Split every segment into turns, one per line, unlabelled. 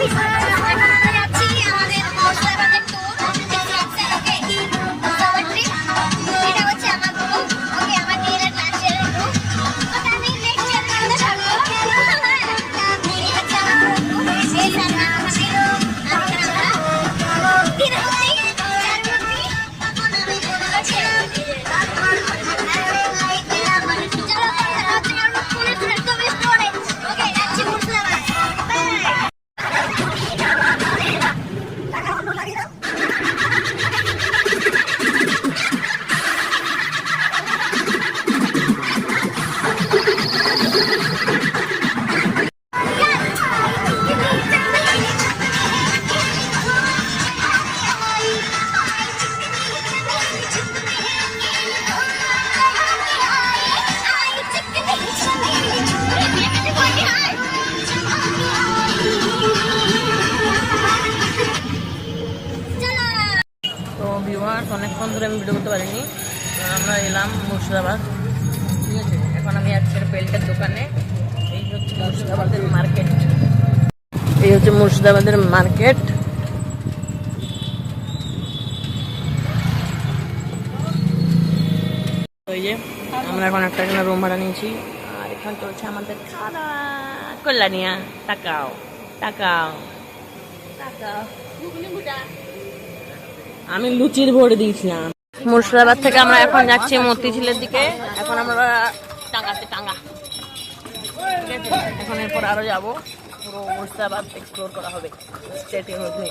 এখন আমরা
ধরে আমি ভিডিও করতে পারিনি। আমরা এলাম মুর্শিদাবাদ। ঠিক আছে? এখন আমি আজকের বেল্টের দোকানে। এই হচ্ছে মুর্শিদাবাদের মার্কেট। এই হচ্ছে মুর্শিদাবাদের মার্কেট। ওই যে, আমরা এখন একটা এখানে রুম ভাড়া নিয়েছি। আর এখন চলছে আমাদের খাওয়া। কল্যাণিয়া টাকাও টাকাও টাকাও আমি লুচির ভোট দিয়েছিলাম। মুর্শিদাবাদ থেকে আমরা এখন যাচ্ছি মতিঝিলের দিকে। এখন আমরা টাঙ্গাতে টাঙ্গা। এখন এরপর আরও যাব। পুরো মুর্শিদাবাদ এক্সপ্লোর করা হবে। স্টেটের মধ্যে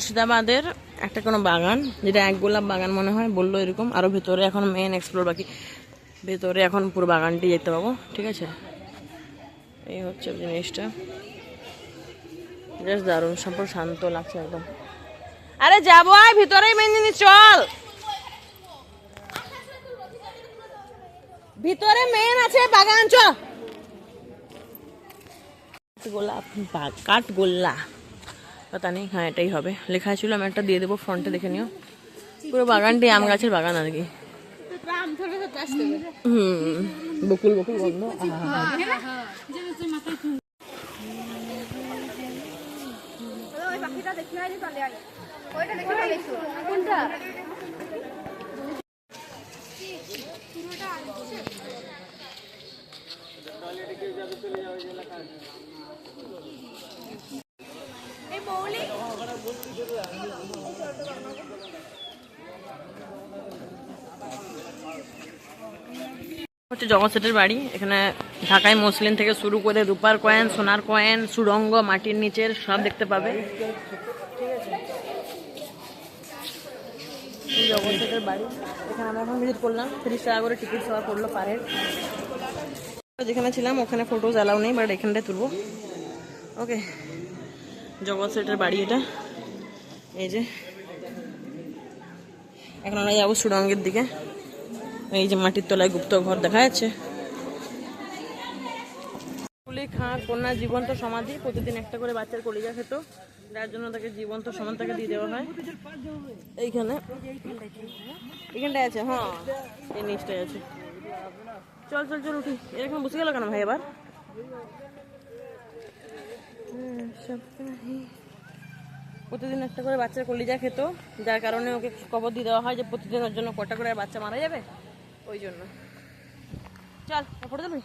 মুর্শিদাবাদের একটা কোনো বাগান, যেটা এক গোলাপ বাগান মনে হয়, বলল এরকম। আরও ভেতরে এখন মেন এক্সপ্লোর বাকি। ভেতরে এখন পুরো বাগানটি যেতে পাবো, ঠিক আছে? এই হচ্ছে জিনিসটা। জাস্ট দারুণ, সম্পূর্ণ শান্ত লাগছে একদম। আরে যাব, আয়, ভিতরেই মেন জিনিস, চল! ভিতরে মেন আছে বাগান, চল! গোলাপ বাগ- কাঠ গোল্লা। পাতা নেই হ্যাঁ এটাই হবে লেখা ছিল আমি একটা দিয়ে দেবো ফ্রন্টে দেখে নিও পুরো বাগানটি আম গাছের বাগান আর কি হুম বকুল বকুল বন্ধ আহা।
ওই পাখিটা দেখি আয় তাহলে আয় ওইটা দেখে ভালো লাগছে কোনটা
হচ্ছে জগৎ সেটের বাড়ি। এখানে ঢাকায় মসলিন থেকে শুরু করে রূপার কয়েন, সোনার কয়েন, সুরঙ্গ, মাটির নিচের সব দেখতে পাবে। এই জগৎ সেটের বাড়ি। এখানে ভিজিট করলাম। তিরিশ টাকা করে টিকিট সবার পড়ল পারে যেখানে ছিলাম ওখানে ফটোজ অ্যালাউ নেই বাট এখানটায় তুলবো। ওকে জগৎ সেটের বাড়ি এটা। এই যে। এখন আমরা যাব সুরঙ্গের দিকে। এই যে মাটির তলায় গুপ্ত ঘর দেখা যাচ্ছে। খাঁ কন্যা, জীবন্ত সমাধি, প্রতিদিন একটা করে বাচ্চার কলিজা খেত। যার জন্য তাকে জীবন্ত সমান তাকে দিয়ে দেওয়া হয়। এইখানে। এখানটায় আছে হ্যাঁ। এই নিচটায় আছে। চল চল চল, উঠি। এরকম বসে গেল কেন ভাই এবার? প্রতিদিন একটা করে বাচ্চার কলিজা খেত, যার কারণে ওকে কবর দিয়ে দেওয়া হয় যে প্রতিদিন ওর জন্য কটা করে বাচ্চা মারা যাবে। ওই জন্য চল পড়ে যাবি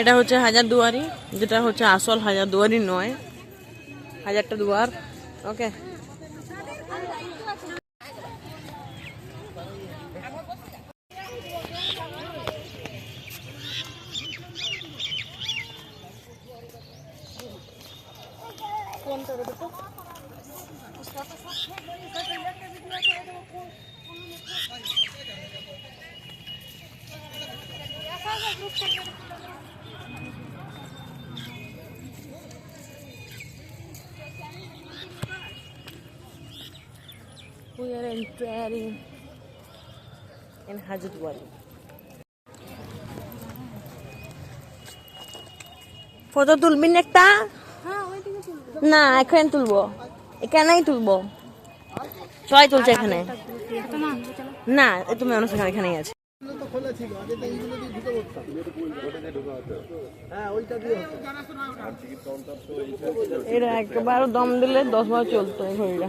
এটা হচ্ছে হাজার দুয়ারি যেটা হচ্ছে আসল হাজার দুয়ারি নয়। হাজারটা দুয়ার ওকে। কোন We are entering in Hajatwari. Photo তুলবি না একটা? না, এখানে তুলবো। এখানেই তুলবো। সবাই তুলছে এখানে। না তুমি অনুষ্ঠান এখানেই আছে। এটা একবার দম দিলে দশ বার চলতো ঘড়িটা।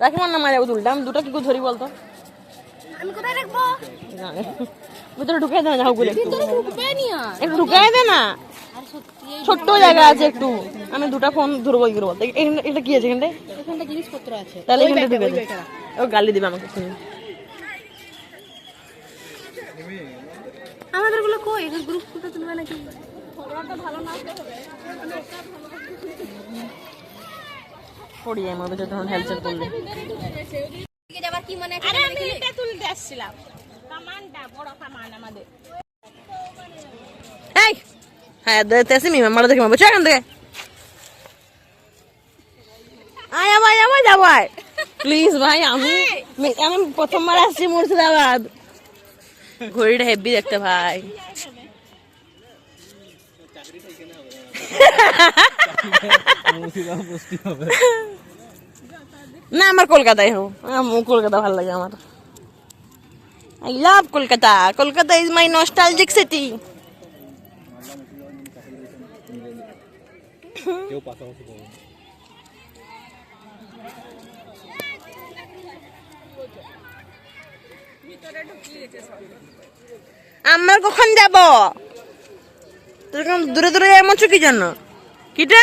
রাখি মার না মারা উল্টা আমি দুটো কি করে ধরি বলতো।
আমি কোথায় রাখব।
ভিতরে ঢুকে দে না ঝাউগুলো একটু ঢুকাই দে না। ছোট্ট জায়গা আছে একটু। আমি দুটো ফোন ধরবো কি করে এটা কি আছে এখানটা
জিনিসপত্র আছে।
তাহলে এখানটা ঢুকে দে। ও গালি দিবে আমাকে শুনে।
আমাদেরগুলো কই? এখানে গ্রুপ ফটো তুলবে নাকি? ফটোটা ভালো না।
পড়ি মধ্যে যখন হেলচেল করলে
যাবার কি মনে
আরে আমি এটা তুলতে আসছিলাম।
এই হ্যাঁ তেসি মি মারা দেখে মারবো এখান থেকে? আয় আবার আবার যাব প্লিজ ভাই আমি আমি প্রথমবার আসছি মুর্শিদাবাদ। ঘড়িটা হেভি দেখতে ভাই। না আমার কলকাতায় হোক। আমার কলকাতা ভালো লাগে আমার। I love Kolkata Kolkata is my nostalgic city আমরা কখন যাব? তোরকম দূরে দূরে এমন কি জন্য? কিটা?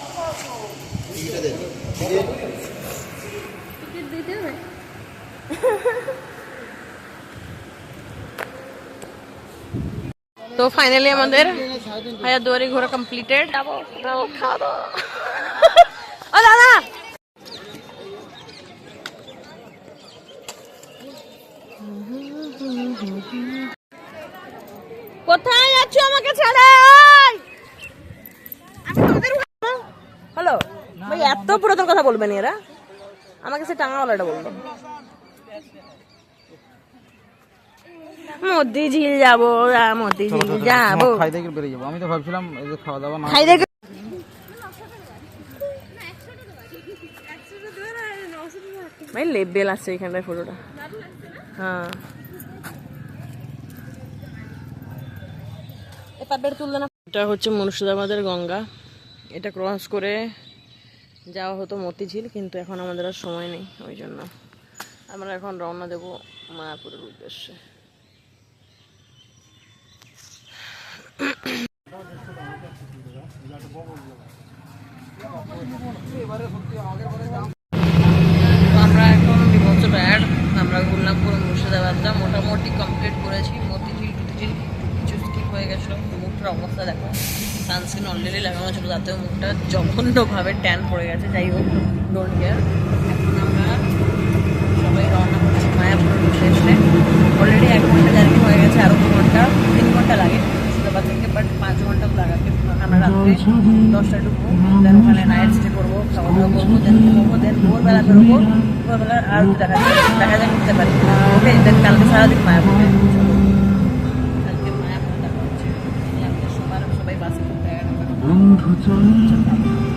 তো ফাইনালি আমাদের হাজারদুয়ারি ঘোরা কমপ্লিটেড ও দাদা! কোথায় যাচ্ছ আমাকে ছেড়ে? এত পুরাতন কথা বলবেন এরা? আমাকে সে টাঙাওয়ালাটা বলল ঝিল যাব আহ, ঝিল যাব।
খাই দেখে বেরিয়ে যাব। আমি তো ভাবছিলাম এই যে খাওয়া দাওয়া না
খাই দেখে ভাই লেবেল আছে এখানটায় ফটোটা হ্যাঁ। এটা হচ্ছে মুর্শিদাবাদের গঙ্গা। এটা ক্রস করে যাওয়া হতো মতিঝিল, কিন্তু এখন আমাদের আর সময় নেই ওই জন্য। আমরা এখন রওনা দেব মায়াপুরের উদ্দেশ্যে। আমরা এখন বিভৎস টায়ার্ড আমরা ঘুরলাম মুর্শিদাবাদটা মোটামুটি কমপ্লিট করেছি। মতিঝিল, টুতিঝিল, কিছু স্কিপ হয়ে গেছিল। মুখটার অবস্থা দেখো। সানস্ক্রিন অলরেডি লাগানো ছিল, তাতেও মুখটা জঘন্যভাবে ট্যান পড়ে গেছে। যাই হোক ডোন্ট কেয়ার এখন আমরা সবাই রওনা করছি মায়াপুর উদ্দেশ্যে অলরেডি এক ঘণ্টা জার্নি হয়ে গেছে আরও দু ঘণ্টা, তিন ঘণ্টা লাগে মুর্শিদাবাদ থেকে বাট পাঁচ ঘণ্টা লাগাবে আমরা রাত্রে দশটায় ঢুকবো দেন ওখানে নাইট স্টে করব খাওয়া দাওয়া করব দেন ঘুমবো দেন ভোরবেলা বেরোবো। ভোরবেলা আর দেখা দেখা যায় ঘুরতে পারি। ওকে দেন কালকে সারাদিন মায়াপুরে। মায়াপুরে দেখা হচ্ছে